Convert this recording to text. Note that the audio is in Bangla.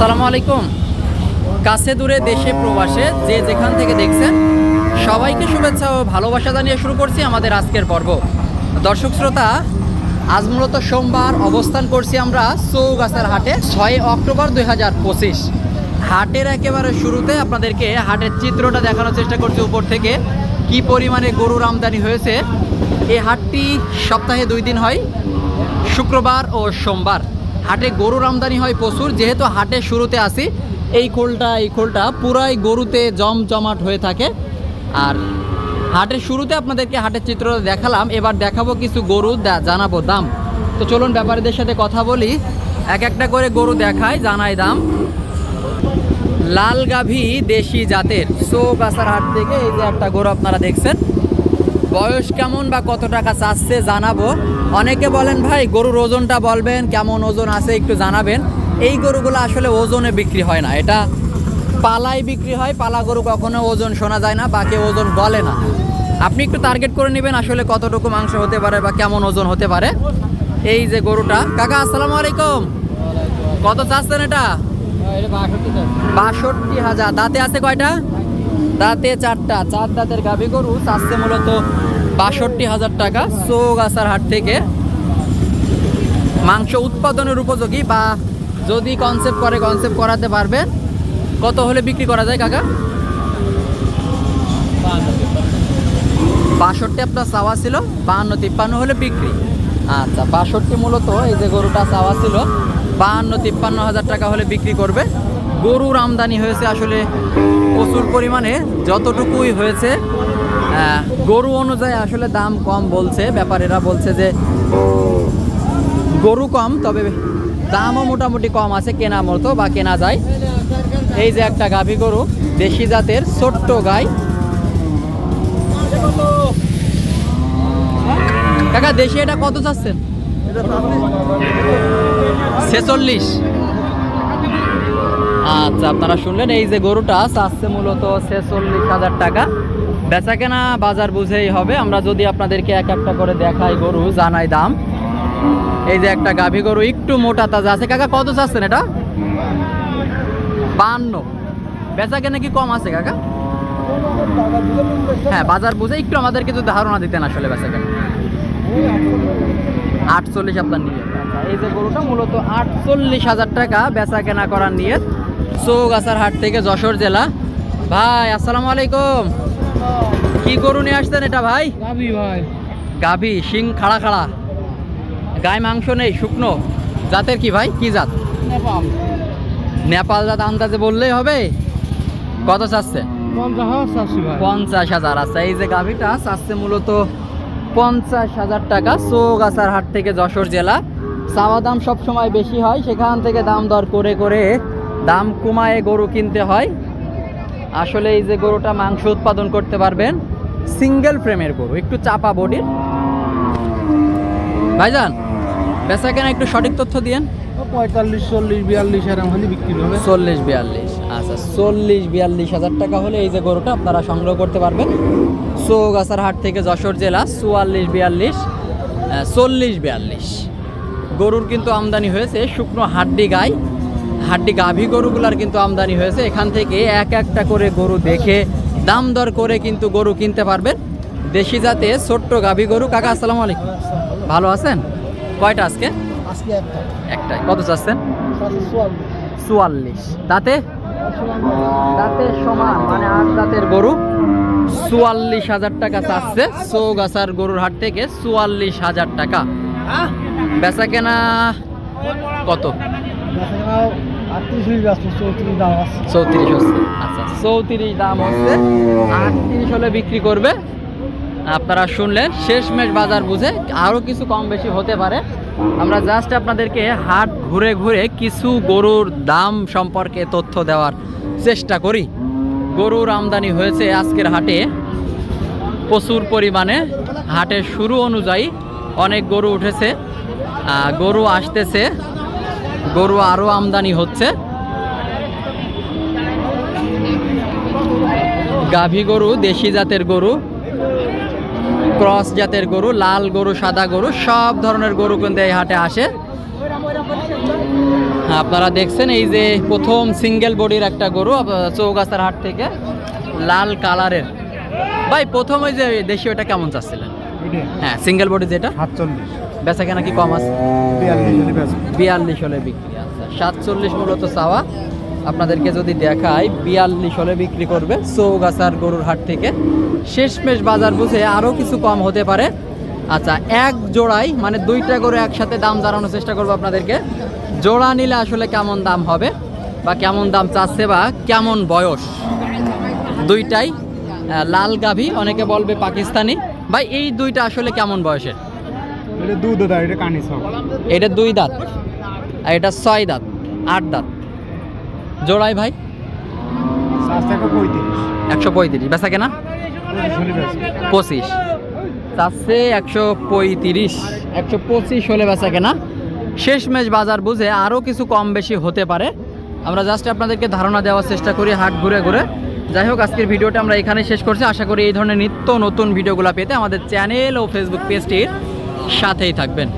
আসসালামু আলাইকুম। কাছে দূরে দেশে প্রবাসে যে যেখান থেকে দেখছেন, সবাইকে শুভেচ্ছা ও ভালোবাসা জানিয়ে শুরু করছি আমাদের আজকের পর্ব। দর্শক শ্রোতা, আজ মূলত সোমবার অবস্থান করছি আমরা চৌগাছার হাটে, ছয় অক্টোবর দুই হাজার পঁচিশ। হাটের একেবারে শুরুতে আপনাদেরকে হাটের চিত্রটা দেখানোর চেষ্টা করছি উপর থেকে, কি পরিমাণে গরুর আমদানি হয়েছে। এই হাটটি সপ্তাহে দুই দিন হয়, শুক্রবার ও সোমবার। হাটে গরুর আমদানি হয় প্রচুর। যেহেতু হাটের শুরুতে আসি, এই খোলটা এই খোলটা পুরাই গরুতে জমজমাট হয়ে থাকে। আর হাটের শুরুতে আপনাদেরকে হাটের চিত্র দেখালাম, এবার দেখাবো কিছু গরু জানাব দাম। তো চলুন ব্যাপারীদের সাথে কথা বলি। এক একটা করে গরু দেখায় জানাই দাম। লাল গাভী দেশি জাতের চৌগাছার হাট থেকে এই যে একটা গরু আপনারা দেখছেন। বয়স কেমন বা কত টাকা চাচ্ছে জানাব। অনেকে বলেন, ভাই, গরুর ওজনটা বলবেন, কেমন ওজন আছে একটু জানাবেন। এই গরুগুলো আসলে ওজনে বিক্রি হয় না। এটা পালাই বিক্রি হয়, পালা গরু কখনো ওজন শোনা যায় না বা কেউ ওজন বলে না। আপনি একটু টার্গেট করে নেবেন আসলে কতটুকু মাংস হতে পারে বা কেমন ওজন হতে পারে। এই যে গরুটা। কাকা, আসসালামু আলাইকুম। কত চাচ্ছেন এটা? বাষট্টি হাজার। দাঁতে আছে কয়টা? দাঁতে চারটা, চার দাঁতের গাভী গরু চাচ্ছে মূলত বাষট্টি হাজার টাকা চৌগাছার হাট থেকে। মাংস উৎপাদনের উপযোগী বা যদি কনসেপ্ট করে কনসেপ্ট করাতে পারবেন কত হলে বিক্রি করা যায় কাকা? বাষট্টি আপনার চাওয়া ছিল, বাহান্ন, তিপ্পান্ন হলে বিক্রি। আচ্ছা বাষট্টি মূলত এই যে গরুটা চাওয়া ছিল, বাহান্ন, তিপ্পান্ন হাজার টাকা হলে বিক্রি করবে। গরুর আমদানি হয়েছে আসলে প্রচুর পরিমাণে যতটুকুই হয়েছে গরু অনুযায়ী আসলে দাম কম বলছে। ব্যাপারীরা বলছে যে গরু কম, তবে দামও মোটামুটি কম আছে, কেনা মতো বা কেনা যায়। এই যে একটা গাভী গরু, দেশি জাতের ছোট্ট গাই। কাকা, দেশি এটা কত চাচ্ছেন? ছেচল্লিশ। আচ্ছা আপনারা শুনলেন এই যে গরুটা, চাচ্ছে মূলত ছেচল্লিশ হাজার টাকা। বেচা কেনা বাজার বুঝেই হবে। আমরা যদি আপনাদেরকে এক একটা করে দেখাই গরু, জানাই দাম। এই যে একটা গাভী গরু, একটু মোটা তাজা আছে। কাকা, কত চাচ্ছেন এটা? বান্ন। বেচা কেনা কি কম আছে, কাকা? হ্যাঁ বাজার বুঝে একটু আমাদের কিছু ধারণা দিতেন আসলে বেচা কেনা আটচল্লিশ আপনার নিয়ে। এই যে গরুটা মূলত আটচল্লিশ হাজার টাকা বেচা কেনা করার নিয়ে চৌগাছার হাট থেকে যশোর জেলা। ভাই আসসালামু আলাইকুম। কি গরু নিয়ে আসছেন এটা ভাই? ভাই। গাভী শিং খাড়া খাড়া। গায়ে মাংস নেই শুকনো। জাতের কি ভাই? কি জাত? নেপাল। নেপাল জাত আন্দাজে বললেই হবে। কত চাচ্ছে? পঞ্চাশ হাজার আচ্ছা এই যে গাভীটা চাচ্ছে মূলত পঞ্চাশ হাজার টাকা চৌগাছার হাট থেকে যশোর জেলা। চাওয়া দাম সব সময় বেশি হয় সেখান থেকে দাম দর করে করে দাম কমায়ে গরু কিনতে হয়। আসলে এই যে গরুটা মাংস উৎপাদন করতে পারবেন সিঙ্গেল ফ্রেমের গরু একটু চাপা বডির। ভাইজান বেচা কেনা একটু সঠিক তথ্য দিয়েন। পঁয়তাল্লিশ চল্লিশ বিয়াল্লিশ এরকম হলে বিক্রি হবে। চল্লিশ বিয়াল্লিশ আচ্ছা চল্লিশ বিয়াল্লিশ হাজার টাকা হলে এই যে গরুটা আপনারা সংগ্রহ করতে পারবেন। চৌগাছার হাট থেকে যশোর জেলা চুয়াল্লিশ বিয়াল্লিশ চল্লিশ বিয়াল্লিশ। গরুর কিন্তু আমদানি হয়েছে শুকনো হাড্ডি গাই। হাড্ডি গাভী গরুগুলার কিন্তু আমদানি হয়েছে। এখান থেকে এক একটা করে গরু দেখে দাম দর করে কিন্তু গরু কিনতে পারবেন। দেশি জাতে ছোট্ট গাভী গরু। কাকা আসসালামু আলাইকুম। ভালো আছেন? কয়টা আজকে? একটাই। কত চাচ্ছেন? চুয়াল্লিশ। দাঁতে? দাঁতের সমান মানে আট দাঁতের গরু। চুয়াল্লিশ হাজার টাকা চাচ্ছে। চৌগাছার গরুর হাট থেকে চুয়াল্লিশ হাজার টাকা। বেচা কেনা কত? চৌত্রিশ হচ্ছে। আচ্ছা চৌত্রিশ দাম হচ্ছে। আটত্রিশ হলে বিক্রি করবে। আপনারা শুনলেন শেষমেশ বাজার বুঝে আরও কিছু কম বেশি হতে পারে। আমরা জাস্ট আপনাদেরকে হাট ঘুরে ঘুরে কিছু গরুর দাম সম্পর্কে তথ্য দেওয়ার চেষ্টা করি। গরুর আমদানি হয়েছে আজকের হাটে। প্রচুর পরিমাণে। হাটের শুরু অনুযায়ী অনেক গরু উঠেছে। গরু আসতেছে। গরু আরও আমদানি হচ্ছে। গাভী গরু দেশি জাতের গরু ক্রস জাতের গরু লাল গরু সাদা গরু সব ধরনের গরু কিন্তু এই হাটে আসে। আপনারা দেখছেন এই যে প্রথম সিঙ্গেল বডির একটা গরু চৌগাছার হাট থেকে লাল কালারের। ভাই প্রথম ওই যে দেশি ওটা কেমন চাচ্ছিলেন? হ্যাঁ সিঙ্গেল বডি যেটা? সাতচল্লিশ। বেচা কেনা কি কম আছে? বিয়াল্লিশ হলে বিক্রি আচ্ছা। সাতচল্লিশ মূলত চাওয়া। আপনাদেরকে যদি দেখাই বিয়াল্লিশ হলে বিক্রি করবে চৌগাছার গরুর হাট থেকে। শেষমেশ বাজার বুঝে আরও কিছু কম হতে পারে। আচ্ছা এক জোড়াই মানে দুইটা গরু একসাথে দাম জানানোর চেষ্টা করব আপনাদেরকে। জোড়া নিলে আসলে কেমন দাম হবে বা কেমন দাম চাচ্ছে বা কেমন বয়স? দুইটাই লাল গাভী অনেকে বলবে পাকিস্তানি। ভাই এই দুইটা আসলে কেমন বয়সের? এটা দুধ দেয় এটা কানি সব। এটা দুই দাঁত আর এটা ছয় দাঁত আট দাঁত। জোড়াই ভাই? একশো পঁয়ত্রিশ। বেচা কেনা? পঁচিশ। চাচ্ছে একশো পঁয়ত্রিশ। একশো পঁচিশ হলে বেচা কেনা। শেষ ম্যাচ বাজার বুঝে আরও কিছু কম বেশি হতে পারে। আমরা জাস্ট আপনাদেরকে ধারণা দেওয়ার চেষ্টা করি হাট ঘুরে ঘুরে। যাই হোক আজকের ভিডিওটা আমরা এখানে শেষ করছি। আশা করি এই ধরনের নিত্য নতুন ভিডিওগুলো পেতে আমাদের চ্যানেল ও ফেসবুক পেজটির সাথেই থাকবেন।